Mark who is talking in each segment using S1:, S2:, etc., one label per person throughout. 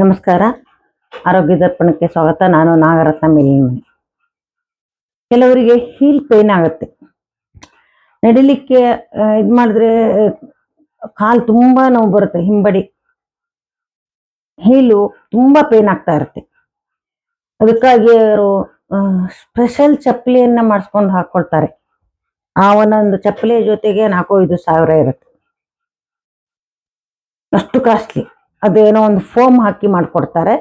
S1: ನಮಸ್ಕಾರ. ಆರೋಗ್ಯ ದರ್ಪಣಕ್ಕೆ ಸ್ವಾಗತ. ನಾನು ನಾಗರತ್ನ ಮೇಲಿನ ಕೆಲವರಿಗೆ ಹೀಲ್ ಪೇನ್ ಆಗುತ್ತೆ. ನಡಿಲಿಕ್ಕೆ ಇದು ಮಾಡಿದ್ರೆ, ಕಾಲು ತುಂಬಾ ನೋವು ಬರುತ್ತೆ, ಹಿಂಬಡಿ. ಹೀಲು ತುಂಬಾ ಪೇನ್ ಆಗ್ತಾ ಇರುತ್ತೆ. ಅದಕ್ಕಾಗಿ ಅವರು ಸ್ಪೆಷಲ್ ಚಪ್ಪಲಿಯನ್ನ ಮಾಡಿಸ್ಕೊಂಡು ಹಾಕ್ಕೊಳ್ತಾರೆ ಆ ಒಂದೊಂದು ಚಪ್ಪಲಿಯ ಜೊತೆಗೆ ನಾಲ್ಕು ಐದು ಸಾವಿರ ಇರುತ್ತೆ. ಅಷ್ಟು ಕಾಸ್ಟ್ಲಿ ಅದೇನೋ ಒಂದು ಫೋಮ್ ಹಾಕಿ ಮಾಡಿಕೊಡ್ತಾರೆ.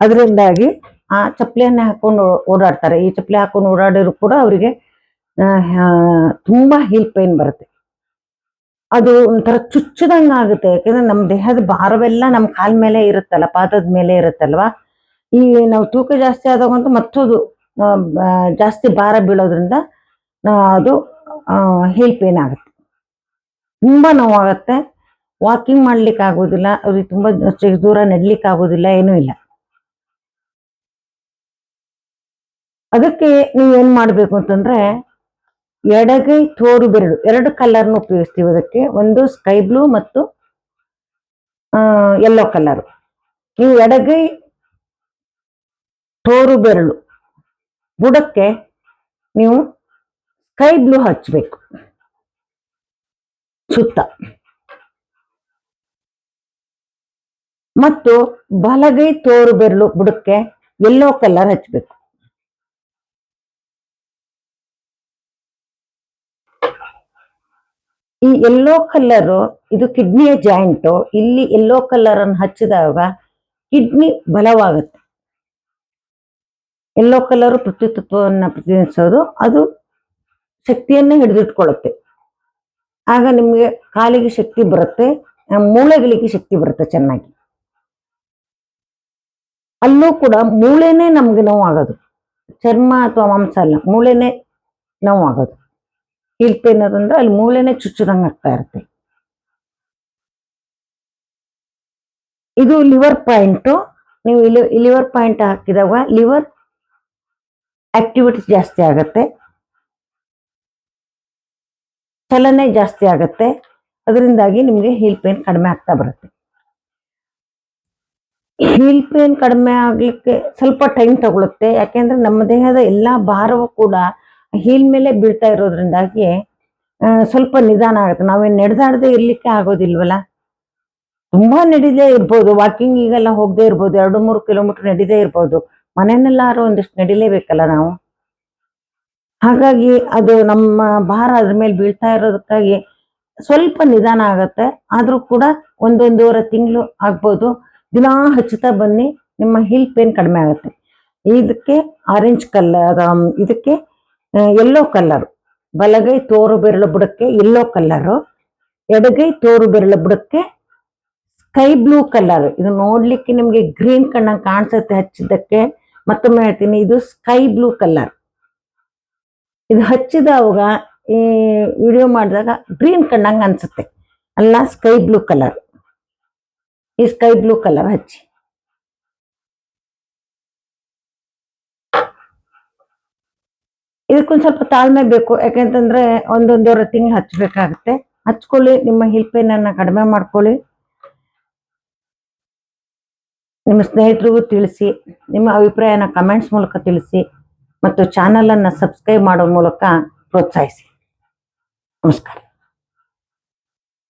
S1: ಅದರಿಂದಾಗಿ ಆ ಚಪ್ಪಲಿಯನ್ನೇ ಹಾಕೊಂಡು ಓಡಾಡ್ತಾರೆ. ಈ ಚಪ್ಪಲಿ ಹಾಕೊಂಡು ಓಡಾಡಿದ್ರು ಕೂಡ ಅವರಿಗೆ ತುಂಬ ಹೀಲ್ ಪೇನ್ ಬರುತ್ತೆ. ಅದು ಒಂಥರ ಚುಚ್ಚದಂಗೆ ಆಗುತ್ತೆ. ಯಾಕಂದ್ರೆ ನಮ್ಮ ದೇಹದ ಭಾರವೆಲ್ಲ ನಮ್ಮ ಕಾಲ್ ಮೇಲೆ ಇರುತ್ತಲ್ಲ, ಪಾದದ ಮೇಲೆ ಇರುತ್ತಲ್ವಾ? ಈ ನಾವು ತೂಕ ಜಾಸ್ತಿ ಆದಾಗಂತೂ ಮತ್ತದು ಜಾಸ್ತಿ ಭಾರ ಬೀಳೋದ್ರಿಂದ ಅದು ಹೀಲ್ ಪೇನ್ ಆಗುತ್ತೆ. ತುಂಬ ನೋವಾಗತ್ತೆ. ವಾಕಿಂಗ್ ಮಾಡ್ಲಿಕ್ಕೆ ಆಗೋದಿಲ್ಲ ಅವ್ರಿಗೆ ತುಂಬಾ ದೂರ ನೆಡ್ಲಿಕ್ಕೆ ಆಗೋದಿಲ್ಲ ಏನೂ ಇಲ್ಲ. ಅದಕ್ಕೆ ನೀವು ಏನ್ ಮಾಡ್ಬೇಕು ಅಂತಂದ್ರೆ, ಎಡಗೈ ತೋರು ಬೆರಳು, ಎರಡು ಕಲರ್ನ ಉಪಯೋಗಿಸ್ತೀವಿ ಅದಕ್ಕೆ. ಒಂದು ಸ್ಕೈ ಬ್ಲೂ ಮತ್ತು ಯೆಲ್ಲೋ ಕಲರ್ ನೀವು ಎಡಗೈ ತೋರು ಬೆರಳು, ಬುಡಕ್ಕೆ ನೀವು ಸ್ಕೈ ಬ್ಲೂ ಹಚ್ಚಬೇಕು ಸುತ್ತ. ಮತ್ತು ಬಲಗೈ ತೋರು ಬೆರಳು ಬುಡಕ್ಕೆ ಎಲ್ಲೋ ಕಲರ್ ಹಚ್ಚಬೇಕು ಈ ಎಲ್ಲೋ ಕಲರ್ ಇದು ಕಿಡ್ನಿಯ ಜಾಯಿಂಟ್ ಇಲ್ಲಿ ಎಲ್ಲೋ ಕಲರ್ ಅನ್ನು ಹಚ್ಚಿದಾಗ ಕಿಡ್ನಿ ಬಲವಾಗುತ್ತೆ. ಎಲ್ಲೋ ಕಲರ್ ಪೃಥ್ವಿತತ್ವವನ್ನು ಪ್ರತಿನಿಧಿಸೋದು, ಅದು ಶಕ್ತಿಯನ್ನೇ ಹಿಡಿದಿಟ್ಕೊಳ್ಳುತ್ತೆ. ಆಗ ನಿಮಗೆ ಕಾಲಿಗೆ ಶಕ್ತಿ ಬರುತ್ತೆ ಮೂಳೆಗಳಿಗೆ ಶಕ್ತಿ ಬರುತ್ತೆ ಚೆನ್ನಾಗಿ. ಅಲ್ಲೂ ಕೂಡ ಮೂಳೆನೇ ನಮ್ಗೆ ನೋವಾಗೋದು. ಚರ್ಮ ಅಥವಾ ಮಾಂಸ ಅಲ್ಲ, ಮೂಳೆನೇ ನೋವಾಗೋದು. ಹೀಲ್ ಪೇನ್ ಅಂದ್ರೆ ಅಲ್ಲಿ ಮೂಳೆನೇ ಚುಚ್ಚುರಂಗ್ ಆಗ್ತಾ ಇರುತ್ತೆ. ಇದು ಲಿವರ್ ಪಾಯಿಂಟ್ ನೀವು ಇಲ್ಲಿ ಲಿವರ್ ಪಾಯಿಂಟ್ ಹಾಕಿದಾಗ ಲಿವರ್ ಆಕ್ಟಿವಿಟಿ ಜಾಸ್ತಿ ಆಗತ್ತೆ. ಚಲನೆ ಜಾಸ್ತಿ ಆಗತ್ತೆ. ಅದರಿಂದಾಗಿ ನಿಮಗೆ ಹೀಲ್ ಪೇನ್ ಕಡಿಮೆ ಆಗ್ತಾ ಬರುತ್ತೆ. ಹೀಲ್ ಪೇನ್ ಕಡಿಮೆ ಆಗ್ಲಿಕ್ಕೆ ಸ್ವಲ್ಪ ಟೈಮ್ ತಗೊಳುತ್ತೆ. ಯಾಕೆಂದ್ರೆ ನಮ್ಮ ದೇಹದ ಎಲ್ಲಾ ಭಾರವು ಕೂಡ ಹೀಲ್ ಮೇಲೆ ಬೀಳ್ತಾ ಇರೋದ್ರಿಂದಾಗಿ ಸ್ವಲ್ಪ ನಿಧಾನ ಆಗುತ್ತೆ. ನಾವೇನು ನಡೆದಾಡದೆ ಇರ್ಲಿಕ್ಕೆ ಆಗೋದಿಲ್ವಲ್ಲ? ತುಂಬಾ ನಡೀದೇ ಇರ್ಬೋದು. ವಾಕಿಂಗ್ ಈಗೆಲ್ಲ ಹೋಗದೆ ಇರ್ಬೋದು. ಎರಡು, ಮೂರು ಕಿಲೋಮೀಟರ್ ನಡಿದೇ ಇರ್ಬೋದು. ಮನೆಯಲ್ಲಾರು ಒಂದಿಷ್ಟು ನಡಿಲೇಬೇಕಲ್ಲ ನಾವು? ಹಾಗಾಗಿ ಅದು ನಮ್ಮ ಭಾರ ಅದ್ರ ಮೇಲೆ ಬೀಳ್ತಾ ಇರೋದಕ್ಕಾಗಿ ಸ್ವಲ್ಪ ನಿಧಾನ ಆಗತ್ತೆ. ಆದ್ರೂ ಕೂಡ ಒಂದೊಂದೂವರೆ ತಿಂಗಳು ಆಗ್ಬೋದು. ದಿನಾ ಹಚ್ಚುತ್ತಾ ಬನ್ನಿ, ನಿಮ್ಮ ಹಿಲ್ ಪೇನ್ ಕಡಿಮೆ ಆಗುತ್ತೆ. ಇದಕ್ಕೆ ಆರೆಂಜ್ ಕಲರ್ ಇದಕ್ಕೆ ಎಲ್ಲೋ ಕಲರ್ ಬಲಗೈ ತೋರು ಬೆರಳು ಬುಡಕ್ಕೆ ಎಲ್ಲೋ ಕಲರು ಎಡಗೈ ತೋರು ಬೆರಳು ಬುಡಕ್ಕೆ ಸ್ಕೈ ಬ್ಲೂ ಕಲರ್ ಇದು ನೋಡ್ಲಿಕ್ಕೆ ನಿಮ್ಗೆ ಗ್ರೀನ್ ಕಣ್ಣಂಗೆ ಕಾಣಿಸುತ್ತೆ ಹಚ್ಚಿದ್ದಕ್ಕೆ. ಮತ್ತೊಮ್ಮೆ ಹೇಳ್ತೀನಿ, ಇದು ಸ್ಕೈ ಬ್ಲೂ ಕಲರ್ ಇದು ಹಚ್ಚಿದವಾಗ ಈ ವಿಡಿಯೋ ಮಾಡಿದಾಗ ಗ್ರೀನ್ ಕಣ್ಣಂಗೆ ಅನ್ಸುತ್ತೆ. ಅಲ್ಲ ಸ್ಕೈ ಬ್ಲೂ ಕಲರ್ ಈ ಸ್ಕೈ ಬ್ಲೂ ಕಲರ್ ಹಚ್ಚಿ. ಇದಕ್ಕೊಂದು ಸ್ವಲ್ಪ ತಾಳ್ಮೆ ಬೇಕು, ಯಾಕೆಂತಂದ್ರೆ ಒಂದೊಂದೂವರೆ ತಿಂಗಳು ಹಚ್ಚಬೇಕಾಗುತ್ತೆ. ಹಚ್ಕೊಳ್ಳಿ, ನಿಮ್ಮ ಹಿಲ್ ಪೇನ್ ಕಡಿಮೆ ಮಾಡ್ಕೊಳ್ಳಿ. ನಿಮ್ಮ ಸ್ನೇಹಿತರಿಗೂ ತಿಳಿಸಿ, ನಿಮ್ಮ ಅಭಿಪ್ರಾಯನ ಕಮೆಂಟ್ಸ್ ಮೂಲಕ ತಿಳಿಸಿ, ಮತ್ತು ಚಾನಲನ್ನು ಸಬ್ಸ್ಕ್ರೈಬ್ ಮಾಡೋ ಮೂಲಕ ಪ್ರೋತ್ಸಾಹಿಸಿ. ನಮಸ್ಕಾರ.